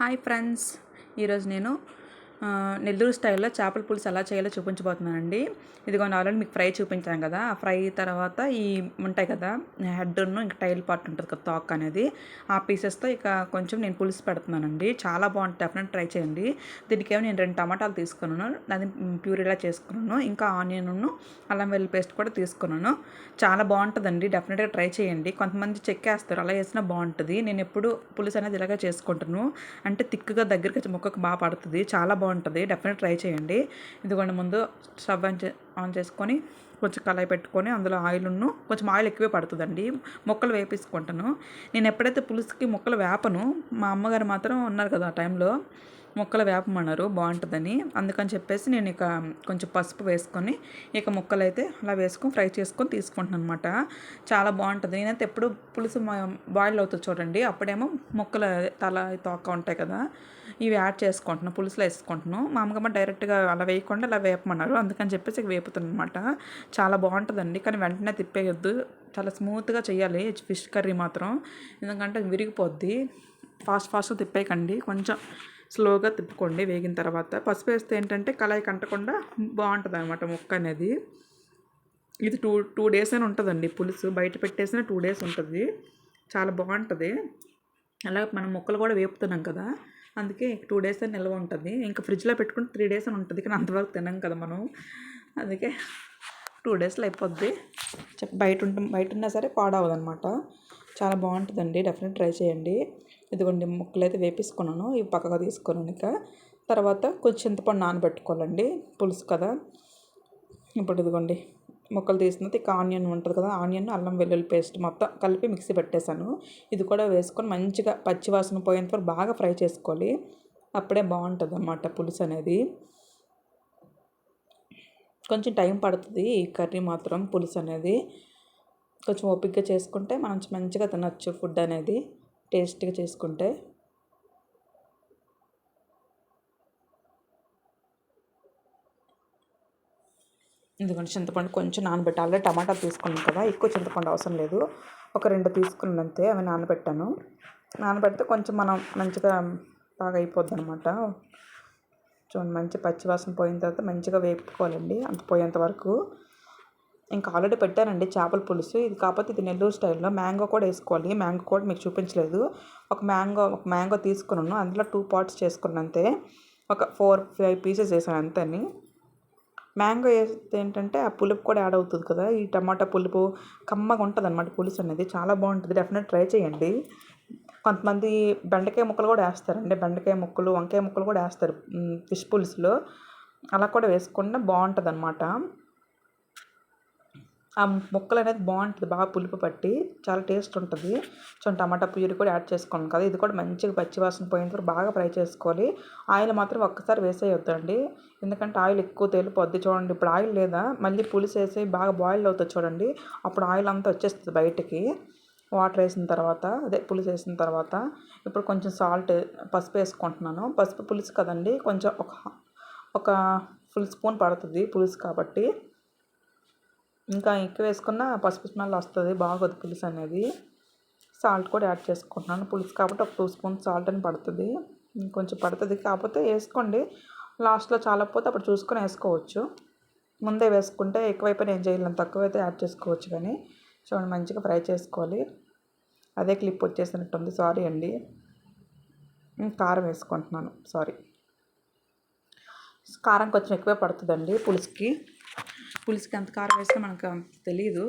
Hi friends. ఈరోజు నేను నెల్లూరు స్టైల్లో చేపల పులుసు ఎలా చేయాలో చూపించబోతున్నానండి. ఇదిగోండి ఆల్రెడీ మీకు ఫ్రై చూపించాను కదా. ఆ ఫ్రై తర్వాత ఈ ఉంటాయి కదా హెడ్ను ఇంకా టైల్ పార్ట్ ఉంటుంది కదా తాక్ అనేది. ఆ పీసెస్తో ఇక కొంచెం నేను పులుసు పెడుతున్నానండి. చాలా బాగుంటుంది డెఫినెట్ ట్రై చేయండి. దీనికేమో నేను రెండు టమాటాలు తీసుకున్నాను అది ప్యూరీలా చేసుకున్నాను. ఇంకా ఆనియన్ను అల్లం వెల్లుల్లి పేస్ట్ కూడా తీసుకున్నాను. చాలా బాగుంటుందండి డెఫినెట్గా ట్రై చేయండి. కొంతమంది చెక్కేస్తారు అలా వేసినా బాగుంటుంది. నేను ఎప్పుడు పులుసు అనేది ఇలాగే చేసుకుంటాను. అంటే తిక్కుగా దగ్గరికి ముక్కకు బాగా పడుతుంది. చాలా బాగుంటుంది. డెఫినెట్ ట్రై చేయండి. ఇదిగోండి ముందు స్టవ్ ఆన్ చే ఆన్ చేసుకొని కొంచెం కళాయి పెట్టుకొని అందులో ఆయిల్ను కొంచెం ఆయిల్ ఎక్కువే పడుతుందండి. ముక్కలు వేపించుకుంటాను నేను ఎప్పుడైతే పులుసుకి మొక్కలు వేపను మా అమ్మగారు మాత్రం ఉన్నారు కదా ఆ టైంలో ముక్కలు వేపమన్నారు బాగుంటుందని. అందుకని చెప్పేసి నేను ఇక కొంచెం పసుపు వేసుకొని ఇక మొక్కలు అయితే అలా వేసుకొని ఫ్రై చేసుకొని తీసుకుంటున్నాను అనమాట చాలా బాగుంటుంది. నేనైతే ఎప్పుడు పులుసు బాయిల్ అవుతుంది చూడండి. అప్పుడేమో ముక్కలు తల తోక ఉంటాయి కదా ఇవి యాడ్ చేసుకుంటున్నాను పులుసులో వేసుకుంటున్నాను మా డైరెక్ట్గా అలా వేయకుండా అలా వేపమన్నారు. అందుకని చెప్పేసి వేపుతున్నాను అనమాట చాలా బాగుంటుందండి కానీ వెంటనే తిప్పేయొద్దు. చాలా స్మూత్గా చేయాలి ఫిష్ కర్రీ మాత్రం. ఎందుకంటే విరిగిపోద్ది. ఫాస్ట్ ఫాస్ట్గా తిప్పేయకండి. కొంచెం స్లోగా తిప్పుకోండి వేగిన తర్వాత. పసుపు వేస్తే ఏంటంటే కళాయి కంటకుండా బాగుంటుంది అనమాట ముక్క అనేది. ఇది టూ టూ డేస్ అని ఉంటుందండి పులుసు. బయట పెట్టేసిన టూ డేస్ ఉంటుంది. చాలా బాగుంటుంది. అలా మనం ముక్కలు కూడా వేపుతున్నాం కదా. అందుకే టూ డేస్ అని నిల్వ ఉంటుంది. ఇంకా ఫ్రిడ్జ్లో పెట్టుకుంటే త్రీ డేస్ అని ఉంటుంది. కానీ అంతవరకు తినాం కదా మనం. అందుకే టూ డేస్లో అయిపోద్ది. బయట ఉంట బయట ఉన్నా సరే పాడవదు అనమాట చాలా బాగుంటుందండి. డెఫినెట్ ట్రై చేయండి. ఇదిగోండి ముక్కలు అయితే వేపించుకున్నాను ఇవి పక్కగా తీసుకున్నాను ఇక తర్వాత కొంచెం చింతపండు నానబెట్టుకోవాలండి. పులుసు కదా. ఇప్పుడు ఇదిగోండి ముక్కలు తీసిన ఇక ఆనియన్ ఉంటుంది కదా ఆనియన్ అల్లం వెల్లుల్లి పేస్ట్ మొత్తం కలిపి మిక్సీ పెట్టేశాను. ఇది కూడా వేసుకొని మంచిగా పచ్చివాసన పోయేంత వరకు బాగా ఫ్రై చేసుకోవాలి. అప్పుడే బాగుంటుంది అన్నమాట పులుసు అనేది. కొంచెం టైం పడుతుంది ఈ కర్రీ మాత్రం పులుసు అనేది. కొంచెం ఓపికగా చేసుకుంటే మనం మంచిగా తినచ్చు ఫుడ్ అనేది టేస్ట్గా చేసుకుంటే. ఎందుకంటే చింతపండు కొంచెం నానబెట్టి ఆల్రెడీ టమాటాలు తీసుకున్నాను కదా ఎక్కువ చింతపండు అవసరం లేదు. ఒక రెండు తీసుకున్నాను అంతే అవి నానబెట్టాను. నానబెడితే కొంచెం మనం మంచిగా బాగా అయిపోద్ది అనమాట చూడండి మంచి పచ్చివాసన పోయిన తర్వాత మంచిగా వేపుకోవాలండి అంత పోయేంత వరకు. ఇంకా ఆల్రెడీ పెట్టానండి చేపల పులుసు. ఇది కాకపోతే ఇది నెల్లూరు స్టైల్లో మ్యాంగో కూడా వేసుకోవాలి. మ్యాంగో కూడా మీకు చూపించలేదు. ఒక మ్యాంగో ఒక మ్యాంగో తీసుకున్నాను. అందులో టూ పార్ట్స్ చేసుకున్నంతే. ఒక ఫోర్ ఫైవ్ పీసెస్ వేసాను అంతని. మ్యాంగో వేస్తే ఏంటంటే ఆ పులుపు కూడా యాడ్ అవుతుంది కదా. ఈ టమాటా పులుపు కమ్మగా ఉంటుంది అనమాట పులుసు అనేది. చాలా బాగుంటుంది. డెఫినెట్ ట్రై చేయండి. కొంతమంది బెండకాయ ముక్కలు కూడా వేస్తారండి బెండకాయ ముక్కలు వంకాయ ముక్కలు కూడా వేస్తారు ఫిష్ పులుసులో. అలా కూడా వేసుకుంటే బాగుంటుంది అనమాట ఆ ముక్కలు అనేది బాగుంటుంది. బాగా పులుపు పట్టి చాలా టేస్ట్ ఉంటుంది. కొంచెం టమాటా ప్యూరీ కూడా యాడ్ చేసుకున్నాను కదా. ఇది కూడా మంచిగా పచ్చివాసన పోయిన తర్వాత బాగా ఫ్రై చేసుకోవాలి. ఆయిల్ మాత్రం ఒక్కసారి వేసేయొద్దండి. ఎందుకంటే ఆయిల్ ఎక్కువ తేలిపోద్ది చూడండి. ఇప్పుడు ఆయిల్ లేదా మళ్ళీ పులుసు వేసి బాగా బాయిల్ అవుతుంది చూడండి. అప్పుడు ఆయిల్ అంతా వచ్చేస్తుంది బయటికి. వాటర్ వేసిన తర్వాత అదే పులుసు వేసిన తర్వాత. ఇప్పుడు కొంచెం సాల్ట్ పసుపు వేసుకుంటున్నాను. పసుపు పులుసు కదండి కొంచెం ఒక ఒక ఫుల్ స్పూన్ పడుతుంది పులుసు కాబట్టి. ఇంకా ఎక్కువ వేసుకున్న పసుపు స్మెల్ వస్తుంది బాగోదు పులుసు అనేది. సాల్ట్ కూడా యాడ్ చేసుకుంటున్నాను. పులుసు కాబట్టి ఒక టూ స్పూన్ సాల్ట్ అని పడుతుంది. కొంచెం పడుతుంది కాకపోతే వేసుకోండి. లాస్ట్లో చాలకపోతే అప్పుడు చూసుకొని వేసుకోవచ్చు. ముందే వేసుకుంటే ఎక్కువైపోయినా ఏం చేయలేము తక్కువైతే యాడ్ చేసుకోవచ్చు కానీ. చూడండి మంచిగా ఫ్రై చేసుకోవాలి. అదే క్లిప్ వచ్చేసినట్టుంది. సారీ అండి. కారం వేసుకుంటున్నాను. సారీ. కారం కొంచెం ఎక్కువే పడుతుందండి పులుసుకి. పులుసుకి ఎంత కారం వేస్తే మనకు అంత తెలియదు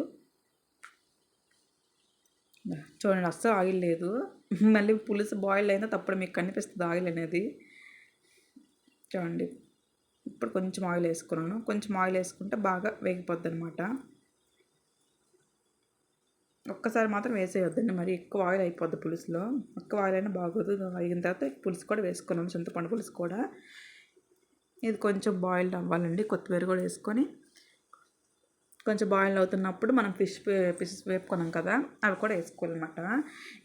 చూడండి అస్సలు ఆయిల్ లేదు. మళ్ళీ పులుసు బాయిల్ అయిందో తప్పుడు మీకు కనిపిస్తుంది ఆయిల్ అనేది. చూడండి ఇప్పుడు కొంచెం ఆయిల్ వేసుకున్నాను. కొంచెం ఆయిల్ వేసుకుంటే బాగా వేగిపోద్ది అనమాట ఒక్కసారి మాత్రం వేసేయొద్దండి మరి ఎక్కువ ఆయిల్ అయిపోద్ది పులుసులో. ఎక్కువ ఆయిల్ అయినా బాగోదు. అయిన తర్వాత పులుసు కూడా వేసుకున్నాను చింతపండు పులుసు కూడా. ఇది కొంచెం బాయిల్డ్ అవ్వాలండి కొత్తిమీర కూడా వేసుకొని. కొంచెం బాయిల్ అవుతున్నప్పుడు మనం ఫిష్ ఫిషెస్ వేపుకున్నాం కదా అవి కూడా వేసుకోవాలన్నమాట.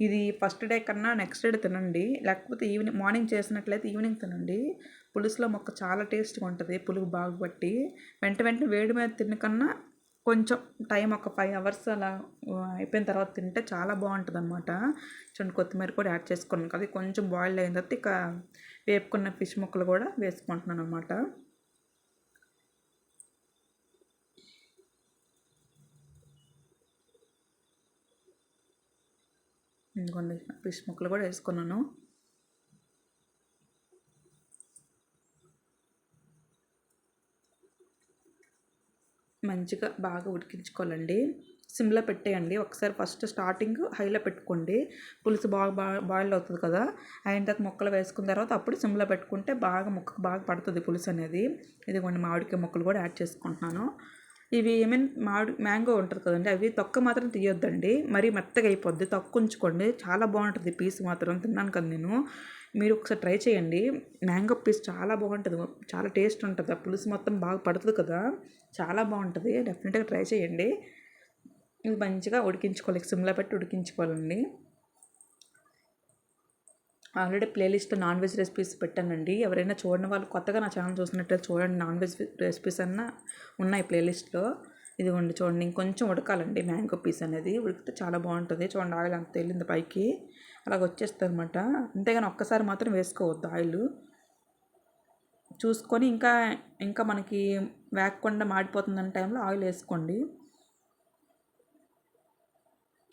ఇది ఫస్ట్ డే కన్నా నెక్స్ట్ డే తినండి. లేకపోతే ఈవినింగ్ మార్నింగ్ చేసినట్లయితే ఈవినింగ్ తినండి. పులుసులో మొక్క చాలా టేస్ట్గా ఉంటుంది పులుగు బాగుపట్టి వెంట వెంటనే వేడి మీద తిన్న కన్నా కొంచెం టైం ఒక ఫైవ్ అవర్స్ అలా అయిపోయిన తర్వాత తింటే చాలా బాగుంటుంది అనమాట చూడండి కొత్తిమీర కూడా యాడ్ చేసుకున్నాను కదా కొంచెం బాయిల్ అయిన తర్వాత ఇక వేపుకున్న ఫిష్ ముక్కలు కూడా వేసుకుంటున్నాను అనమాట ఇదిగోండి ఫిష్ ముక్కలు కూడా వేసుకున్నాను. మంచిగా బాగా ఉడికించుకోవాలండి. సిమ్లో పెట్టేయండి. ఒకసారి ఫస్ట్ స్టార్టింగ్ హైలో పెట్టుకోండి. పులుసు బాగా బాగా బాయిల్ అవుతుంది కదా. అయిన తర్వాత ముక్కలు వేసుకున్న తర్వాత అప్పుడు సిమ్లో పెట్టుకుంటే బాగా ముక్కకు బాగా పడుతుంది పులుసు అనేది. ఇదిగోండి మామిడికాయ ముక్కలు కూడా యాడ్ చేసుకుంటున్నాను. ఇవి మీన్ మామిడి మ్యాంగో ఉంటుంది కదండి అవి తొక్క మాత్రం తీయొద్దండి. మరీ మెత్తగా అయిపోద్ది. తొక్క ఉంచుకోండి చాలా బాగుంటుంది పీస్ మాత్రం. తిన్నాను కదా నేను. మీరు ఒకసారి ట్రై చేయండి. మ్యాంగో పీస్ చాలా బాగుంటుంది. చాలా టేస్ట్ ఉంటుంది. ఆ పులుసు మొత్తం బాగా పడుతుంది కదా. చాలా బాగుంటుంది. డెఫినెట్గా ట్రై చేయండి. ఇది మంచిగా ఉడికించుకోవాలి. సిమ్లో పెట్టి ఉడికించుకోవాలండి. Already playlist non veg recipes పెట్టానండి. ఎవరైనా చూడని వాళ్ళు కొత్తగా నా ఛానల్ చూసినట్లయితే చూడండి. నాన్ వెజ్ రెసిపీస్ అన్న ఉన్నాయి ప్లేలిస్ట్లో. ఇదిగోండి చూడండి. ఇంకొంచెం ఉడకాలండి మ్యాంగో పీస్ అనేది. ఉడికితే చాలా బాగుంటుంది. చూడండి ఆయిల్ అంత తేలింది పైకి. అలాగ వచ్చేస్తుంది అనమాట అంతేగాని ఒక్కసారి మాత్రం వేసుకోవద్దు ఆయిల్. చూసుకొని ఇంకా ఇంకా మనకి వేగకుండా మాడిపోతుందన్న టైంలో ఆయిల్ వేసుకోండి.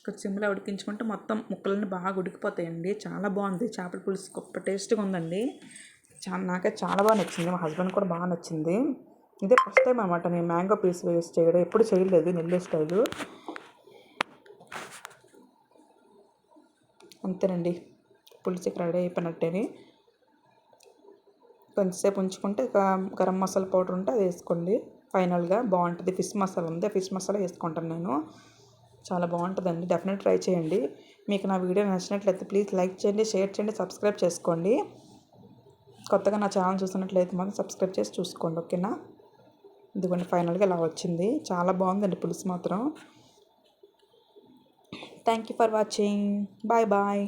కొంచెం సిమ్లో ఉడికించుకుంటే మొత్తం ముక్కలన్నీ బాగా ఉడికిపోతాయండి. చాలా బాగుంది. చేపల పులుసు గొప్ప టేస్ట్గా ఉందండి. చాలా నాకే చాలా బాగా నచ్చింది. మా హస్బెండ్ కూడా బాగా నచ్చింది. ఇదే ఫస్ట్ టైం అనమాట నేను మ్యాంగో పీస్ వేస్ట్ చేయడం. ఎప్పుడు చేయలేదు. నెల్లే స్టైలు. అంతేనండి. పులుసు రెడీ అయిపోయినట్టేని. కొంచెంసేపు ఉంచుకుంటే గరం మసాలా పౌడర్ ఉంటే అది వేసుకోండి. ఫైనల్గా బాగుంటుంది. ఫిష్ మసాలా ఉంది. ఫిష్ మసాలా వేసుకుంటాను నేను. చాలా బాగుంటుందండి. డెఫినెట్ ట్రై చేయండి. మీకు నా వీడియో నచ్చినట్లయితే ప్లీజ్ లైక్ చేయండి షేర్ చేయండి సబ్స్క్రైబ్ చేసుకోండి. కొత్తగా నా ఛానల్ చూసినట్లయితే మాత్రం సబ్స్క్రైబ్ చేసి చూసుకోండి ఓకేనా ఇదిగోండి ఫైనల్గా ఇలా వచ్చింది. చాలా బాగుందండి పులుసు మాత్రం. Thank you for watching bye bye